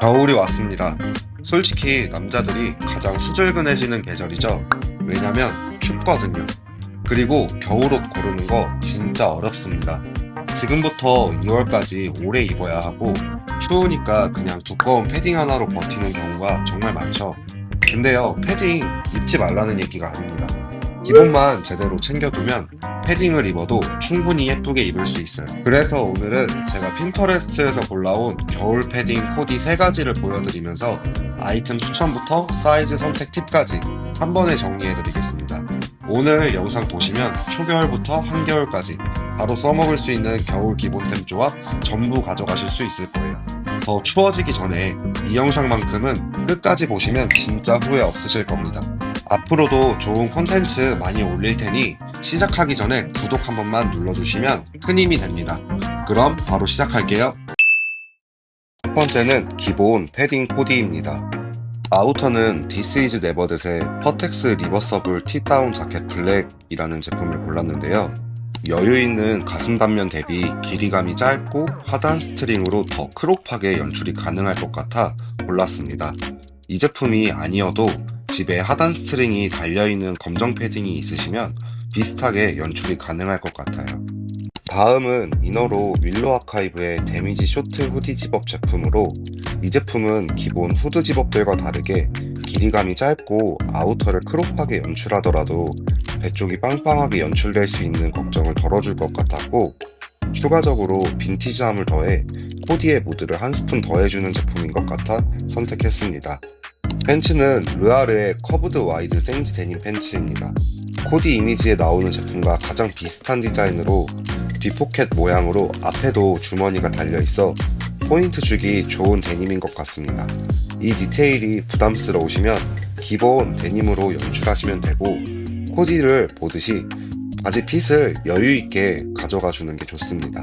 겨울이 왔습니다. 솔직히 남자들이 가장 후줄근해지는 계절이죠. 왜냐면 춥거든요. 그리고 겨울옷 고르는 거 진짜 어렵습니다. 지금부터 2월까지 오래 입어야 하고 추우니까 그냥 두꺼운 패딩 하나로 버티는 경우가 정말 많죠. 근데요, 패딩 입지 말라는 얘기가 아닙니다. 기본만 제대로 챙겨두면 패딩을 입어도 충분히 예쁘게 입을 수 있어요. 그래서 오늘은 제가 핀터레스트에서 골라온 겨울 패딩 코디 3가지를 보여드리면서 아이템 추천부터 사이즈 선택 팁까지 한 번에 정리해드리겠습니다. 오늘 영상 보시면 초겨울부터 한겨울까지 바로 써먹을 수 있는 겨울 기본템 조합 전부 가져가실 수 있을 거예요. 더 추워지기 전에 이 영상만큼은 끝까지 보시면 진짜 후회 없으실 겁니다. 앞으로도 좋은 콘텐츠 많이 올릴 테니 시작하기 전에 구독 한 번만 눌러주시면 큰 힘이 됩니다. 그럼 바로 시작할게요. 첫 번째는 기본 패딩 코디입니다. 아우터는 This is Nevert의 퍼텍스 리버서블 티다운 자켓 블랙이라는 제품을 골랐는데요. 여유 있는 가슴 단면 대비 길이감이 짧고 하단 스트링으로 더 크롭하게 연출이 가능할 것 같아 골랐습니다. 이 제품이 아니어도 집에 하단 스트링이 달려있는 검정 패딩이 있으시면 비슷하게 연출이 가능할 것 같아요. 다음은 이너로 윌로 아카이브의 데미지 쇼트 후디 집업 제품으로 이 제품은 기본 후드 집업들과 다르게 길이감이 짧고 아우터를 크롭하게 연출하더라도 배 쪽이 빵빵하게 연출될 수 있는 걱정을 덜어줄 것 같았고 추가적으로 빈티지함을 더해 코디의 무드를 한 스푼 더해주는 제품인 것 같아 선택했습니다. 팬츠는 르아르의 커브드 와이드 생지 데님 팬츠입니다. 코디 이미지에 나오는 제품과 가장 비슷한 디자인으로 뒷포켓 모양으로 앞에도 주머니가 달려있어 포인트 주기 좋은 데님인 것 같습니다. 이 디테일이 부담스러우시면 기본 데님으로 연출하시면 되고 코디를 보듯이 바지 핏을 여유있게 가져가 주는 게 좋습니다.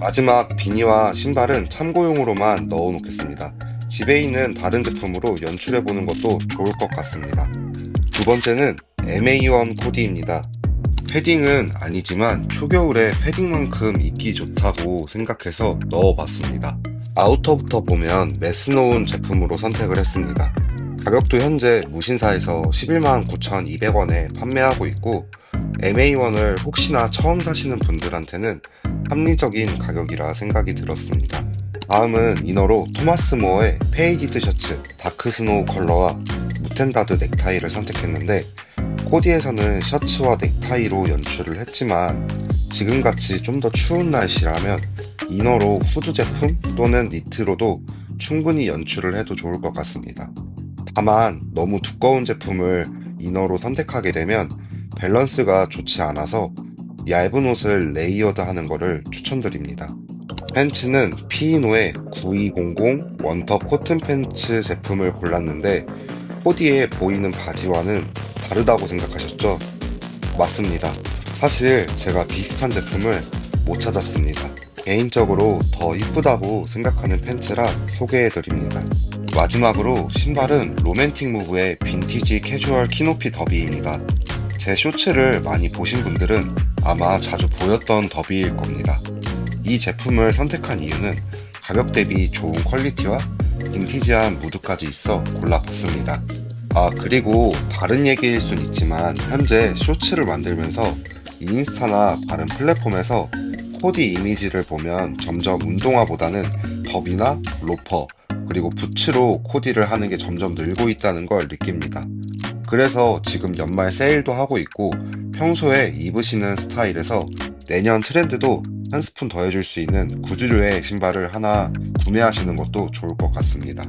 마지막 비니와 신발은 참고용으로만 넣어 놓겠습니다. 집에 있는 다른 제품으로 연출해 보는 것도 좋을 것 같습니다. 두 번째는 MA1 코디입니다. 패딩은 아니지만 초겨울에 패딩만큼 입기 좋다고 생각해서 넣어봤습니다. 아우터부터 보면 레스노운 제품으로 선택을 했습니다. 가격도 현재 무신사에서 11만 9,200원에 판매하고 있고 MA1을 혹시나 처음 사시는 분들한테는 합리적인 가격이라 생각이 들었습니다. 다음은 이너로 토마스 모어의 페이디드 셔츠 다크 스노우 컬러와 무텐다드 넥타이를 선택했는데 코디에서는 셔츠와 넥타이로 연출을 했지만 지금같이 좀 더 추운 날씨라면 이너로 후드 제품 또는 니트로도 충분히 연출을 해도 좋을 것 같습니다. 다만 너무 두꺼운 제품을 이너로 선택하게 되면 밸런스가 좋지 않아서 얇은 옷을 레이어드 하는 것을 추천드립니다. 팬츠는 피이노의 9200 원터 코튼 팬츠 제품을 골랐는데 코디에 보이는 바지와는 다르다고 생각하셨죠? 맞습니다. 사실 제가 비슷한 제품을 못 찾았습니다. 개인적으로 더 이쁘다고 생각하는 팬츠라 소개해드립니다. 마지막으로 신발은 로맨틱 무브의 빈티지 캐주얼 키노피 더비입니다. 제 쇼츠를 많이 보신 분들은 아마 자주 보였던 더비일 겁니다. 이 제품을 선택한 이유는 가격 대비 좋은 퀄리티와 빈티지한 무드까지 있어 골라봤습니다. 아, 그리고 다른 얘기일 순 있지만 현재 쇼츠를 만들면서 인스타나 다른 플랫폼에서 코디 이미지를 보면 점점 운동화보다는 더비나 로퍼, 그리고 부츠로 코디를 하는 게 점점 늘고 있다는 걸 느낍니다. 그래서 지금 연말 세일도 하고 있고 평소에 입으시는 스타일에서 내년 트렌드도 한 스푼 더 해줄 수 있는 구주류의 신발을 하나 구매하시는 것도 좋을 것 같습니다.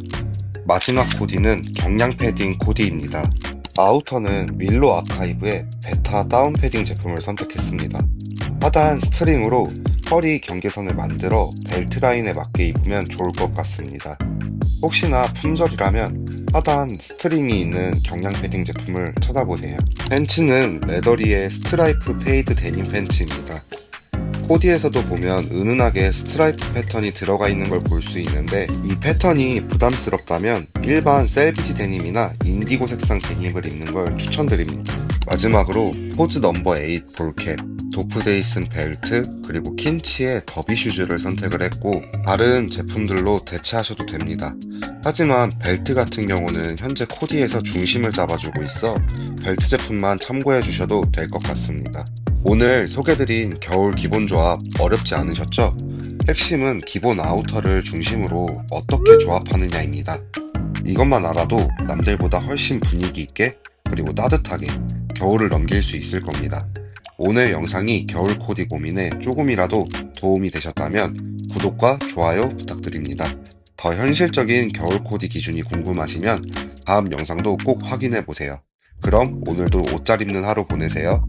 마지막 코디는 경량 패딩 코디입니다. 아우터는 윌로 아카이브의 베타 다운 패딩 제품을 선택했습니다. 하단 스트링으로 허리 경계선을 만들어 벨트 라인에 맞게 입으면 좋을 것 같습니다. 혹시나 품절이라면 하단 스트링이 있는 경량 패딩 제품을 찾아보세요. 팬츠는 레더리의 스트라이프 페이드 데님 팬츠입니다. 코디에서도 보면 은은하게 스트라이프 패턴이 들어가 있는 걸 볼 수 있는데 이 패턴이 부담스럽다면 일반 셀비지 데님이나 인디고 색상 데님을 입는 걸 추천드립니다. 마지막으로 포즈 넘버 8 볼캡 도프데이슨 벨트 그리고 킨치의 더비 슈즈를 선택을 했고 다른 제품들로 대체하셔도 됩니다. 하지만 벨트 같은 경우는 현재 코디에서 중심을 잡아주고 있어 벨트 제품만 참고해 주셔도 될 것 같습니다. 오늘 소개드린 겨울 기본 조합 어렵지 않으셨죠? 핵심은 기본 아우터를 중심으로 어떻게 조합하느냐입니다. 이것만 알아도 남들보다 훨씬 분위기 있게 그리고 따뜻하게 겨울을 넘길 수 있을 겁니다. 오늘 영상이 겨울 코디 고민에 조금이라도 도움이 되셨다면 구독과 좋아요 부탁드립니다. 더 현실적인 겨울 코디 기준이 궁금하시면 다음 영상도 꼭 확인해 보세요. 그럼 오늘도 옷 잘 입는 하루 보내세요.